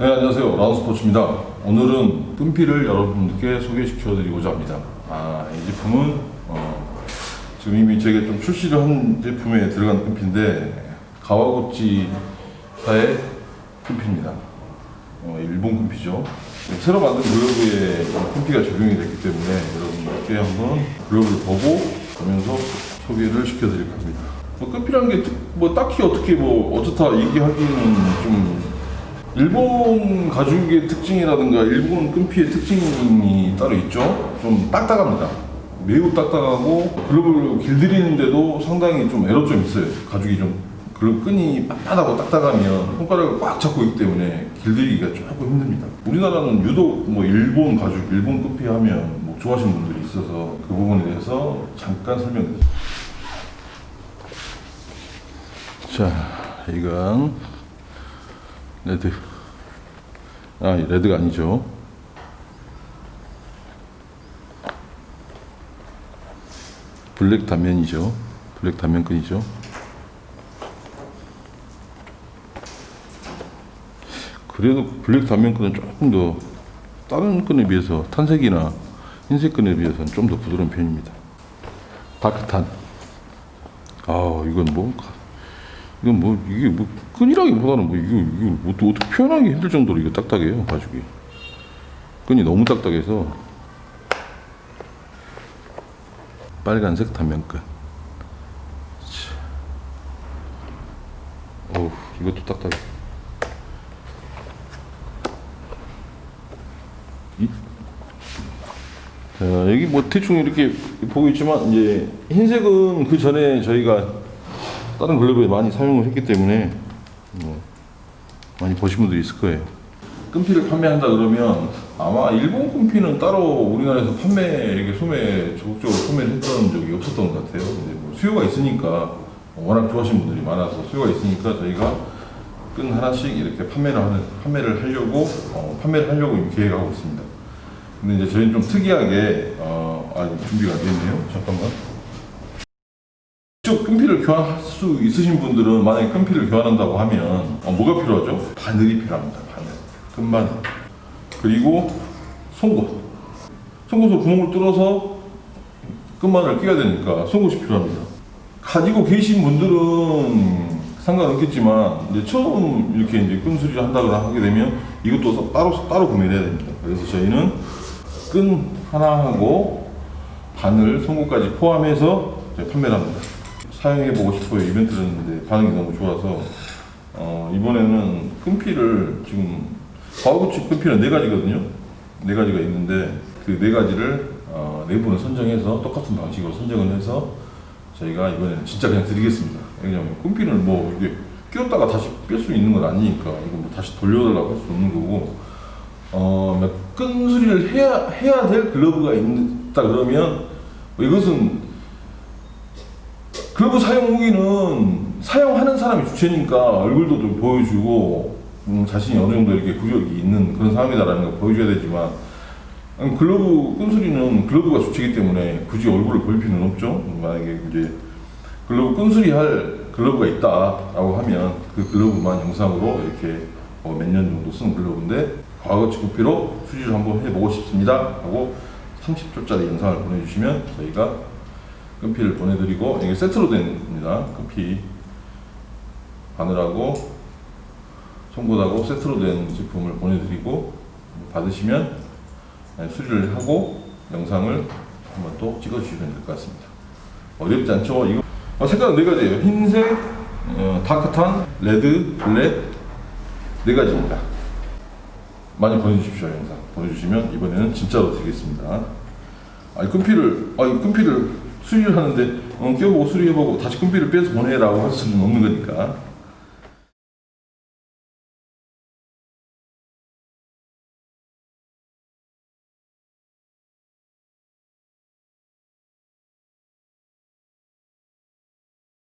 네, 안녕하세요. 라운스포츠입니다. 오늘은 끈피를 여러분들께 소개시켜 드리고자 합니다. 아, 이 제품은 어, 지금 이미 저희가 좀 출시를 한 제품에 들어간 끈피인데 가와구치사의 끈피입니다. 어, 일본 끈피죠. 새로 만든 글러브에 끈피가 적용이 됐기 때문에 여러분들께 한번 글러브를 보고 보면서 소개를 시켜드릴 겁니다. 뭐 끈피라는 게 뭐 딱히 어떻게 뭐 어떻다 얘기하기는 좀 일본 가죽의 특징이라든가 일본 끈피의 특징이 따로 있죠. 좀 딱딱합니다. 매우 딱딱하고 글러브를 길들이는데도 상당히 좀 애로점이 있어요. 가죽이 좀 글러브 끈이 빳빳하고 딱딱하면 손가락을 꽉 잡고 있기 때문에 길들이기가 조금 힘듭니다. 우리나라는 유독 뭐 일본 가죽, 일본 끈피 하면 뭐 좋아하시는 분들이 있어서 그 부분에 대해서 잠깐 설명드릴게요. 자, 이건 레드. 아, 레드가 아니죠. 블랙 단면이죠. 블랙 단면끈이죠. 그래도 블랙 단면끈은 조금 더 다른 끈에 비해서 탄색이나 흰색 끈에 비해서는 좀 더 부드러운 편입니다. 다크탄. 아, 이건 뭐 이건 뭐 이게 뭐 끈이라기보다는 뭐 이거 이거 뭐또 어떻게 표현하기 힘들 정도로 이거 딱딱해요 가죽이. 끈이 너무 딱딱해서. 빨간색 단면끈. 어우 이것도 딱딱해. 이, 자, 여기 뭐 대충 이렇게 보고 있지만 이제 흰색은 그 전에 저희가 다른 글러브에 많이 사용을 했기 때문에 뭐 많이 보신 분들이 있을 거예요. 끈피를 판매한다 그러면 아마 일본 끈피는 따로 우리나라에서 판매 이렇게 소매 적극적으로 소매를 했던 적이 없었던 것 같아요. 근데 뭐 수요가 있으니까 워낙 좋아하시는 분들이 많아서 수요가 있으니까 저희가 끈 하나씩 이렇게 판매를 하는 판매를 하려고 어, 판매를 하려고 계획하고 있습니다. 근데 이제 저희는 좀 특이하게 어, 아 준비가 돼 있네요. 잠깐만. 직접 끈피를 교환할 수 있으신 분들은 만약에 끈피를 교환한다고 하면 어, 뭐가 필요하죠? 바늘이 필요합니다. 바늘. 끈바늘. 그리고 송곳. 송곳을 구멍을 뚫어서 끈바늘을 끼워야 되니까 송곳이 필요합니다. 가지고 계신 분들은 상관없겠지만 이제 처음 이렇게 이제 끈 수리를 한다거나 하게 되면 이것도 따로 따로 구매를 해야 됩니다. 그래서 저희는 끈 하나하고 바늘, 송곳까지 포함해서 판매를 합니다. 사용해 보고 싶어요. 이벤트 를 했는데 반응이 너무 좋아서. 어, 이번에는 끈피를 지금 과거치 끈피는 네 가지거든요. 네 가지가 있는데 그 네 가지를 어, 네 분을 선정해서 똑같은 방식으로 선정을 해서 저희가 이번에는 진짜 그냥 드리겠습니다. 왜냐하면 끈피는 뭐 이게 끼웠다가 다시 뺄 수 있는 건 아니니까 이거 뭐 다시 돌려달라고 할 수 없는 거고. 어, 끈 수리를 해야 해야 될 글러브가 있다 그러면 뭐 이것은 글러브 사용 후기는 사용하는 사람이 주체니까 얼굴도 좀 보여주고 음, 자신이 어느 정도 이렇게 구력이 있는 그런 사람이다라는 걸 보여줘야 되지만 음, 글러브 끈수리는 글러브가 주체이기 때문에 굳이 얼굴을 보일 필요는 없죠. 만약에 이제 글러브 끈수리 할 글러브가 있다라고 하면 그 글러브만 영상으로 이렇게 뭐몇년 정도 쓴 글러브인데 과거 직구피로 수리를 한번 해보고 싶습니다 하고 30초짜리 영상을 보내주시면 저희가 끈피를 보내드리고 이게 세트로 됩니다. 끈피 바늘하고 송곳하고 세트로 된 제품을 보내드리고 받으시면 네, 수리를 하고 영상을 한번 또 찍어주시면 될 것 같습니다. 어렵지 않죠? 이거 어, 색깔은 네 가지예요. 흰색, 어, 다크탄, 레드, 블랙 네 가지입니다. 많이 보내주십시오 영상 보내주시면 이번에는 진짜로 드리겠습니다. 아니 끈피를 아니 끈피를 수리를 하는데 어, 끼워보고 수리해보고 다시 끈피를 빼서 보내라고 할 수는 없는 거니까